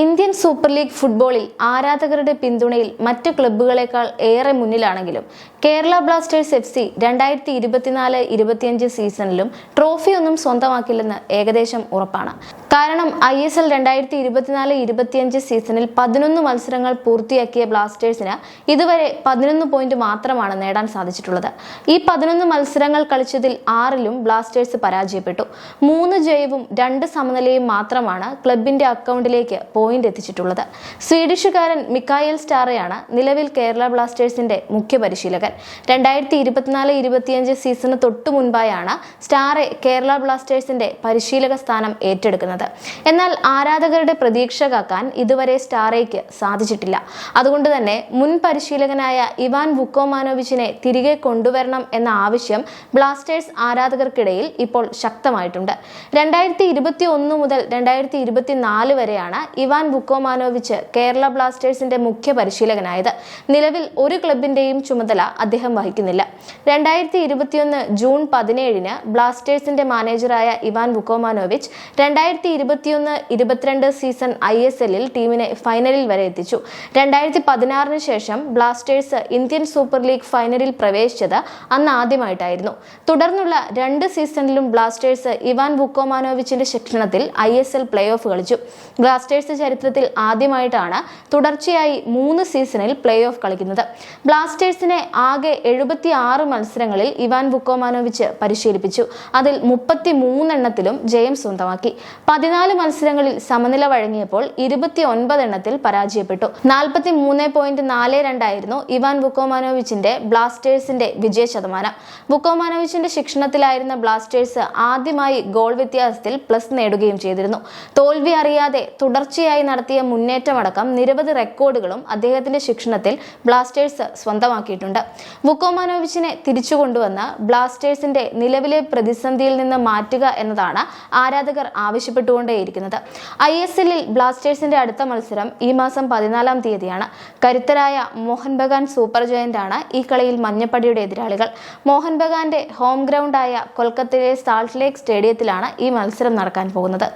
Indian super league ഫുട്ബോളിൽ ആരാധകരുടെ പിന്തുണയിൽ മറ്റു ക്ലബ്ബുകളെക്കാൾ ഏറെ മുന്നിലാണെങ്കിലും കേരള ബ്ലാസ്റ്റേഴ്സ് എഫ് സി രണ്ടായിരത്തി ഇരുപത്തിനാല് ഇരുപത്തിയഞ്ച് സീസണിലും ട്രോഫിയൊന്നും സ്വന്തമാക്കില്ലെന്ന് ഏകദേശം ഉറപ്പാണ്. കാരണം ഐ എസ് എൽ രണ്ടായിരത്തി ഇരുപത്തിനാല് ഇരുപത്തിയഞ്ച് സീസണിൽ പതിനൊന്ന് മത്സരങ്ങൾ പൂർത്തിയാക്കിയ ബ്ലാസ്റ്റേഴ്സിന് ഇതുവരെ പതിനൊന്ന് പോയിന്റ് മാത്രമാണ് നേടാൻ സാധിച്ചിട്ടുള്ളത്. ഈ പതിനൊന്ന് മത്സരങ്ങൾ കളിച്ചതിൽ ആറിലും ബ്ലാസ്റ്റേഴ്സ് പരാജയപ്പെട്ടു. മൂന്ന് ജയവും രണ്ട് സമനിലയും മാത്രമാണ് ക്ലബിന്റെ അക്കൗണ്ടിലേക്ക് പോയിന്റ് എത്തിച്ചിട്ടുള്ളത്. സ്വീഡിഷുകാരൻ മിക്കായൽ സ്റ്റാറയാണ് നിലവിൽ കേരള ബ്ലാസ്റ്റേഴ്സിന്റെ മുഖ്യ പരിശീലകൻ. രണ്ടായിരത്തി ഇരുപത്തിനാല് ഇരുപത്തിയഞ്ച് സീസണ് തൊട്ടു മുൻപായാണ് സ്റ്റാറെ കേരള ബ്ലാസ്റ്റേഴ്സിന്റെ പരിശീലക സ്ഥാനം ഏറ്റെടുക്കുന്നത്. എന്നാൽ ആരാധകരുടെ പ്രതീക്ഷ കാക്കാൻ ഇതുവരെ സ്റ്റാറേക്ക് സാധിച്ചിട്ടില്ല. അതുകൊണ്ട് തന്നെ മുൻ പരിശീലകനായ ഇവാൻ വുക്കോമാനോവിച്ചിനെ തിരികെ കൊണ്ടുവരണം എന്ന ആവശ്യം ബ്ലാസ്റ്റേഴ്സ് ആരാധകർക്കിടയിൽ ഇപ്പോൾ ശക്തമായിട്ടുണ്ട്. രണ്ടായിരത്തി ഇരുപത്തി ഒന്ന് മുതൽ രണ്ടായിരത്തി ഇരുപത്തിനാല് വരെയാണ് ഇവാൻ വുക്കോമാനോവിച്ച് കേരള ബ്ലാസ്റ്റേഴ്സിന്റെ മുഖ്യ പരിശീലകനായത്. നിലവിൽ ഒരു ക്ലബിന്റെയും ചുമതല അദ്ദേഹം വഹിക്കുന്നില്ല. രണ്ടായിരത്തി ഇരുപത്തിയൊന്ന് ജൂൺ പതിനേഴിന് ബ്ലാസ്റ്റേഴ്സിന്റെ മാനേജറായ ഇവാൻ ബുക്കോമാനോവിച്ച് രണ്ടായിരത്തി ഇരുപത്തിയൊന്ന് ഇരുപത്തിരണ്ട് സീസൺ ഐ എസ് എല്ലിൽ ടീമിനെ ഫൈനലിൽ വരെ എത്തിച്ചു. രണ്ടായിരത്തി പതിനാറിന് ശേഷം ബ്ലാസ്റ്റേഴ്സ് ഇന്ത്യൻ സൂപ്പർ ലീഗ് ഫൈനലിൽ പ്രവേശിച്ചത് അന്ന് ആദ്യമായിട്ടായിരുന്നു. തുടർന്നുള്ള രണ്ട് സീസണിലും ബ്ലാസ്റ്റേഴ്സ് ഇവാൻ ബുക്കോമാനോവിച്ചിന്റെ ശിക്ഷണത്തിൽ I S L play off കളിച്ചു. ബ്ലാസ്റ്റേഴ്സ് ചരിത്രത്തിൽ ആദ്യമായിട്ടാണ് തുടർച്ചയായി മൂന്ന് സീസണിൽ പ്ലേ ഓഫ് കളിക്കുന്നത്. ബ്ലാസ്റ്റേഴ്സിനെ ആകെ എഴുപത്തി ആറ് മത്സരങ്ങളിൽ ഇവാൻ ബുക്കോമാനോവിച്ച് പരിശീലിപ്പിച്ചു. അതിൽ മുപ്പത്തി മൂന്നെണ്ണത്തിലും ജയം സ്വന്തമാക്കി. പതിനാല് മത്സരങ്ങളിൽ സമനില വഴങ്ങിയപ്പോൾ ഇരുപത്തി ഒൻപത് എണ്ണത്തിൽ പരാജയപ്പെട്ടു. നാൽപ്പത്തി മൂന്ന് പോയിന്റ് നാല് രണ്ടായിരുന്നു ഇവാൻ ബുക്കോമാനോവിച്ചിന്റെ ബ്ലാസ്റ്റേഴ്സിന്റെ വിജയ ശതമാനം ബുക്കോമാനോവിച്ചിന്റെ ശിക്ഷണത്തിലായിരുന്ന ബ്ലാസ്റ്റേഴ്സ് ആദ്യമായി ഗോൾ വ്യത്യാസത്തിൽ പ്ലസ് നേടുകയും ചെയ്തിരുന്നു. തോൽവി അറിയാതെ തുടർച്ചയായി നടത്തിയ മുന്നേറ്റമടക്കം നിരവധി റെക്കോർഡുകളും അദ്ദേഹത്തിന്റെ ശിക്ഷണത്തിൽ ബ്ലാസ്റ്റേഴ്സ് സ്വന്തമാക്കിയിട്ടുണ്ട്. വുക്കോമാനോവിച്ചിനെ തിരിച്ചു കൊണ്ടുവന്ന് ബ്ലാസ്റ്റേഴ്സിന്റെ നിലവിലെ പ്രതിസന്ധിയിൽ നിന്ന് മാറ്റുക എന്നതാണ് ആരാധകർ ആവശ്യപ്പെട്ടുകൊണ്ടേയിരിക്കുന്നത്. ഐ എസ് എല്ലിൽ ബ്ലാസ്റ്റേഴ്സിന്റെ അടുത്ത മത്സരം ഈ മാസം പതിനാലാം തീയതിയാണ്. കരുത്തരായ മോഹൻ ബഗാൻ സൂപ്പർ ആണ് ഈ കളിയിൽ മഞ്ഞപ്പടിയുടെ എതിരാളികൾ. മോഹൻ ബഗാന്റെ ഹോം ഗ്രൗണ്ടായ കൊൽക്കത്തയിലെ സാൾട്ട് ലേക്ക് സ്റ്റേഡിയത്തിലാണ് ഈ മത്സരം നടക്കാൻ പോകുന്നത്.